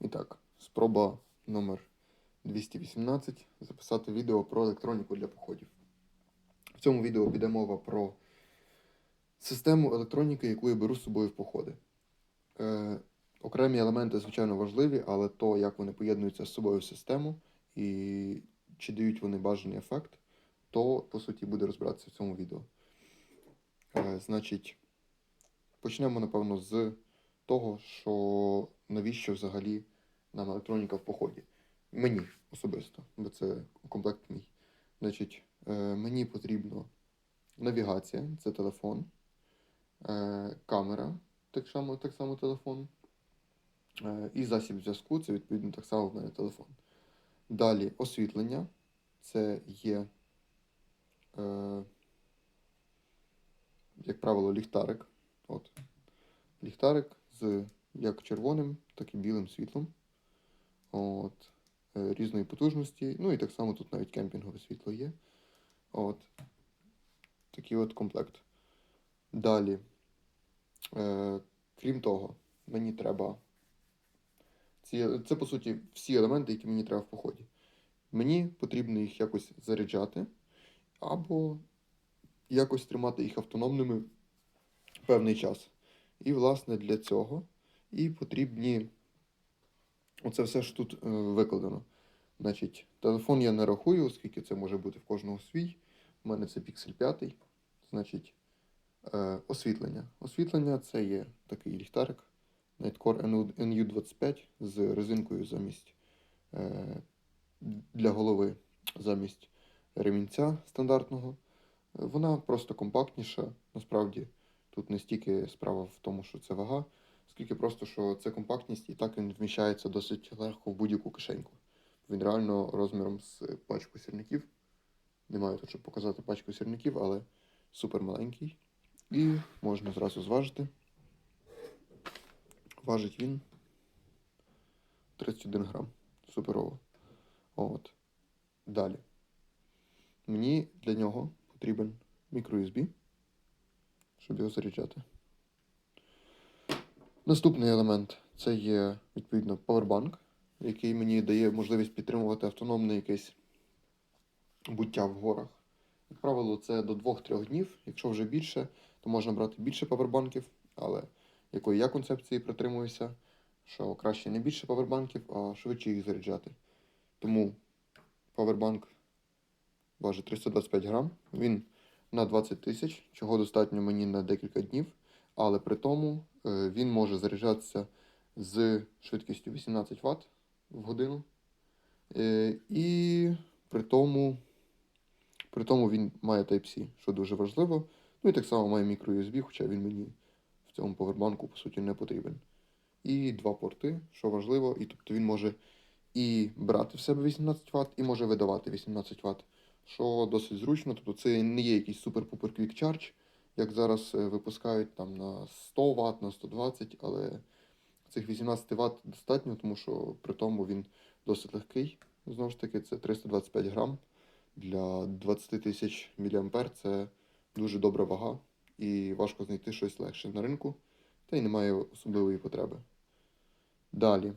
І так, спроба номер 218 записати відео про електроніку для походів. В цьому відео піде мова про систему електроніки, яку я беру з собою в походи. Е, окремі елементи, звичайно, важливі, але то, як вони поєднуються з собою в систему і чи дають вони бажаний ефект, то по суті буде розбиратися в цьому відео. Е, значить, почнемо, напевно, з того, що навіщо взагалі нам електроніка в поході. Мені особисто, бо це комплект мій. Значить, е, мені потрібна навігація, це телефон, е, камера, так само, так само телефон, е, і засіб зв'язку, це відповідно так само в мене телефон. Далі освітлення, це є, е, як правило, ліхтарик. От. Ліхтарик з як червоним, так і білим світлом. От. Е, різної потужності. Ну і так само тут навіть кемпінгове світло є. От. Такий от комплект. Далі. Е, крім того, мені треба. Ці, це, по суті, всі елементи, які мені треба в поході. Мені потрібно їх якось заряджати, або якось тримати їх автономними певний час. І, власне, для цього і потрібні. Оце все ж тут е, викладено. Значить, телефон я не рахую, оскільки це може бути в кожного свій. У мене це Pixel 5. Значить, е, освітлення. Освітлення це є такий ліхтарик Nightcore NU25 з резинкою замість е, для голови замість ремінця стандартного. Вона просто компактніша. Насправді, тут не стільки справа в тому, що це вага, скільки просто, що це компактність і так він вміщається досить легко в будь-яку кишеньку. Він реально розміром з пачку сірників. Не маю тут, щоб показати пачку сірників, але супер маленький. І можна зразу зважити. Важить він 31 грам. Суперово. От. Далі. Мені для нього потрібен мікро-USB, щоб його заряджати. Наступний елемент це є, відповідно, павербанк, який мені дає можливість підтримувати автономне якесь буття в горах. Як правило, це до 2-3 днів. Якщо вже більше, то можна брати більше павербанків, але якої я концепції притримуюся, що краще не більше павербанків, а швидше їх заряджати. Тому павербанк важить 325 грам. Він на 20 тисяч, чого достатньо мені на декілька днів, але при тому е, він може заряджатися з швидкістю 18 Вт в годину. Е, І при тому, при тому він має Type-C, що дуже важливо. Ну і так само має мікро-USB, хоча він мені в цьому повербанку, по суті, не потрібен. І два порти, що важливо, і тобто він може і брати в себе 18 Вт, і може видавати 18 Вт, що досить зручно. Тобто це не є якийсь супер-пупер Quick Charge, як зараз е, випускають там на 100 Вт, на 120, але цих 18 Вт достатньо, тому що при тому він досить легкий. Знову ж таки, це 325 грам. Для 20 тисяч мА це дуже добра вага, і важко знайти щось легше на ринку, та й немає особливої потреби. Далі.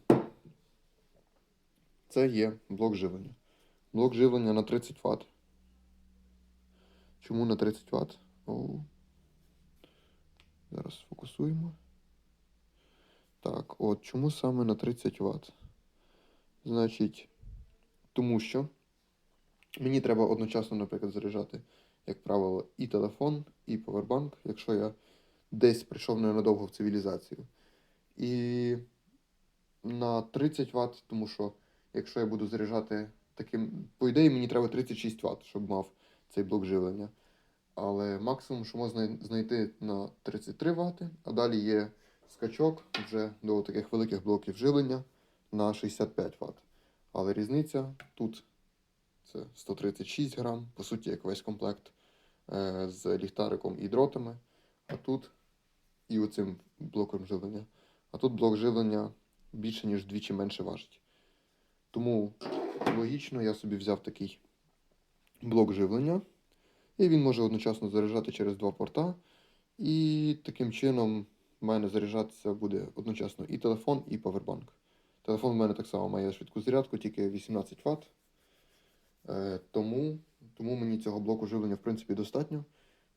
Це є блок живлення. Блок живлення на 30 Вт. Чому на 30 Вт? О. Зараз фокусуємо. Так, от чому саме на 30 Вт? Значить, тому що мені треба одночасно, наприклад, заряджати, як правило, і телефон, і повербанк, якщо я десь прийшов ненадовго в цивілізацію. І на 30 Вт, тому що якщо я буду заряджати таким. По ідеї, мені треба 36 Вт, щоб мав цей блок живлення. Але максимум, що можна знайти на 33 Вт, а далі є скачок вже до таких великих блоків живлення на 65 Вт. Але різниця тут це 136 грам, по суті, як весь комплект е, з ліхтариком і дротами. А тут і оцим блоком живлення. А тут блок живлення більше, ніж вдвічі менше важить. Тому логічно я собі взяв такий блок живлення. І він може одночасно заряджати через два порта. І таким чином в мене заряджатися буде одночасно і телефон, і павербанк. Телефон в мене так само має швидку зарядку, тільки 18 Вт. Е, тому, тому мені цього блоку живлення, в принципі, достатньо.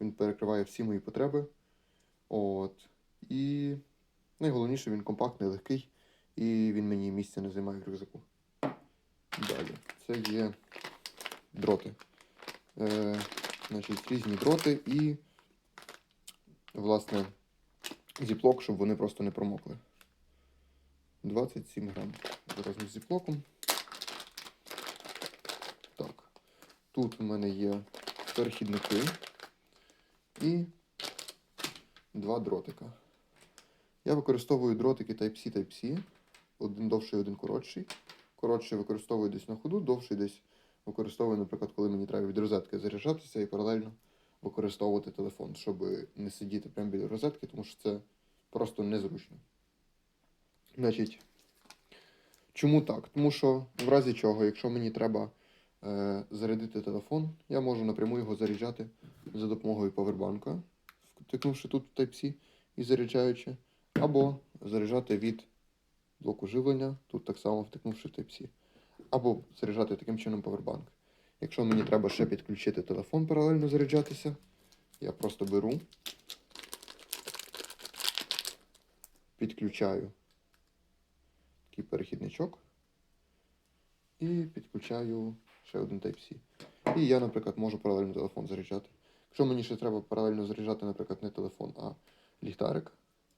Він перекриває всі мої потреби. От. І найголовніше, він компактний, легкий, і він мені місця не займає в рюкзаку. Далі. Це є дроти. Е, значить, різні дроти і, власне, зіплок, щоб вони просто не промокли. 27 грам. Ми з зіплоком. Так. Тут у мене є перехідники і два дротика. Я використовую дротики Type-C Type-C. Один довший, один коротший. Коротший використовую десь на ходу, довший десь використовую, наприклад, коли мені треба від розетки заряджатися і паралельно використовувати телефон, щоб не сидіти прямо біля розетки, тому що це просто незручно. Значить, чому так? Тому що в разі чого, якщо мені треба е, зарядити телефон, я можу напряму його заряджати за допомогою павербанка, втикнувши тут в Type-C і заряджаючи, або заряджати від блоку живлення, тут так само втикнувши Type-C, або заряджати таким чином павербанк. Якщо мені треба ще підключити телефон паралельно заряджатися, я просто беру, підключаю такий перехідничок і підключаю ще один Type-C. І я, наприклад, можу паралельно телефон заряджати. Якщо мені ще треба паралельно заряджати, наприклад, не телефон, а ліхтарик,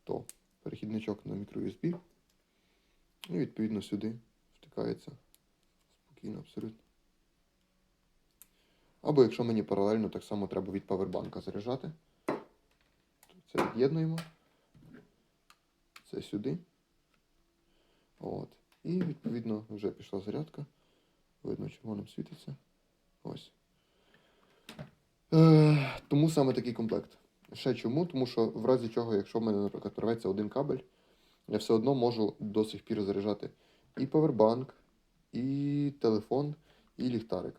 то перехідничок на microUSB. І відповідно сюди втикається спокійно, абсолютно. Або якщо мені паралельно так само треба від павербанка заряджати, то це від'єднуємо. Це сюди. От. І відповідно вже пішла зарядка. Видно, червоним світиться. Ось. Е, тому саме такий комплект. Ще чому? Тому що в разі чого, якщо в мене, наприклад, порветься один кабель, я все одно можу до сих пір заряджати і павербанк, і телефон, і ліхтарик.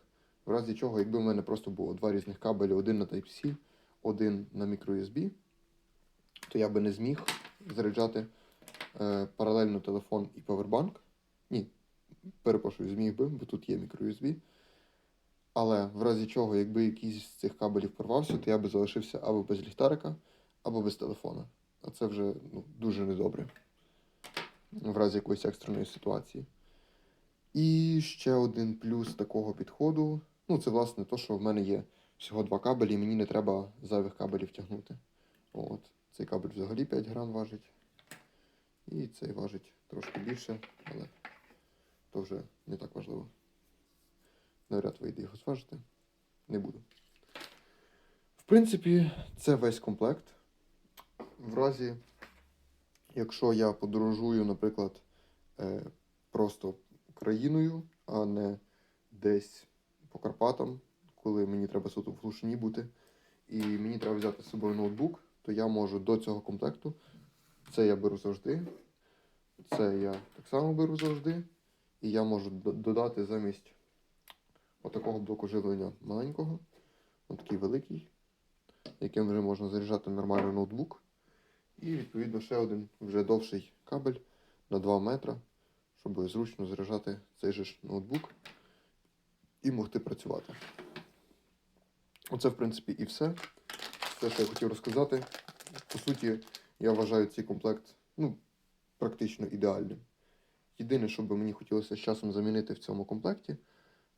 В разі чого, якби в мене просто було два різних кабелі, один на Type-C, один на microUSB, то я би не зміг заряджати е, паралельно телефон і павербанк. Ні, перепрошую, зміг би, бо тут є microUSB. Але в разі чого, якби якийсь з цих кабелів порвався, то я би залишився або без ліхтарика, або без телефона. А це вже ну, дуже недобре. В разі якоїсь екстреної ситуації. І ще один плюс такого підходу. Ну, це власне то, що в мене є всього два кабелі, і мені не треба зайвих кабелів тягнути. От. Цей кабель взагалі 5 грам важить. І цей важить трошки більше, але то вже не так важливо. Навряд вийде його зважити. Не буду. В принципі, це весь комплект. В разі, якщо я подорожую, наприклад, е, просто країною, а не десь по Карпатам, коли мені треба суто в глушині бути, і мені треба взяти з собою ноутбук, то я можу до цього комплекту. Це я беру завжди. Це я так само беру завжди. І я можу додати замість отакого блоку живлення маленького, отакий великий, яким вже можна заряджати нормально ноутбук. І відповідно ще один вже довший кабель на 2 метра, щоб зручно заряджати цей же ноутбук і могти працювати. Оце, в принципі, і все. Все, що я хотів розказати. По суті, я вважаю цей комплект ну, практично ідеальним. Єдине, що би мені хотілося з часом замінити в цьому комплекті,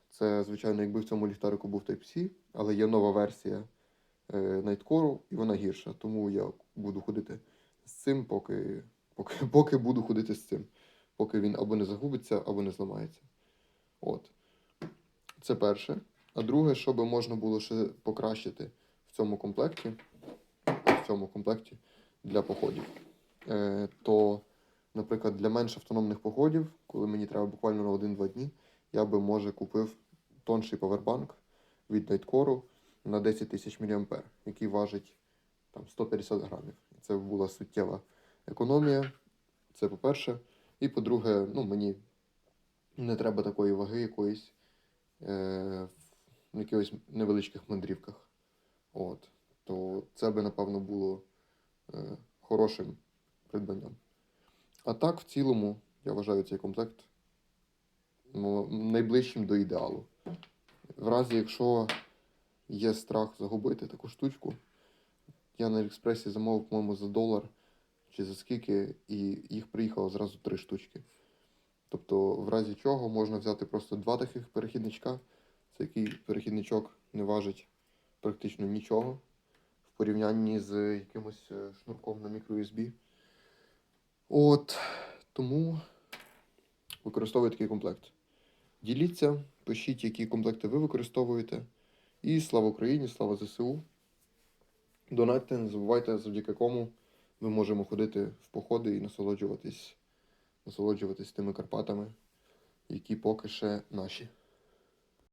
це, звичайно, якби в цьому ліхтарику був Type-C, але є нова версія е, Nightcore, і вона гірша. Тому я буду ходити з цим, поки, поки, поки буду ходити з цим. Поки він або не загубиться, або не зламається. От. Це перше. А друге, що би можна було ще покращити в цьому комплекті, в цьому комплекті для походів, е, то, наприклад, для менш автономних походів, коли мені треба буквально на 1-2 дні, я би, може, купив тонший павербанк від Nightcore на 10 тисяч мА, який важить там, 150 грамів. Це була суттєва економія. Це по-перше. І по-друге, ну, мені не треба такої ваги якоїсь е, в якихось невеличких мандрівках. От. То це би, напевно, було е, хорошим придбанням. А так, в цілому, Я вважаю цей комплект ну, найближчим до ідеалу. В разі, якщо є страх загубити таку штучку, я на Аліекспресі замовив, по-моєму, за долар чи за скільки, і їх приїхало зразу три штучки. Тобто, в разі чого можна взяти просто два таких перехідничка. Це який перехідничок не важить практично нічого в порівнянні з якимось е, шнурком на мікро-USB. От тому використовуйте такий комплект. Діліться, пишіть, які комплекти ви використовуєте. І слава Україні, слава ЗСУ. Донатьте, не забувайте, завдяки кому ми можемо ходити в походи і насолоджуватись, насолоджуватись тими Карпатами, які поки ще наші.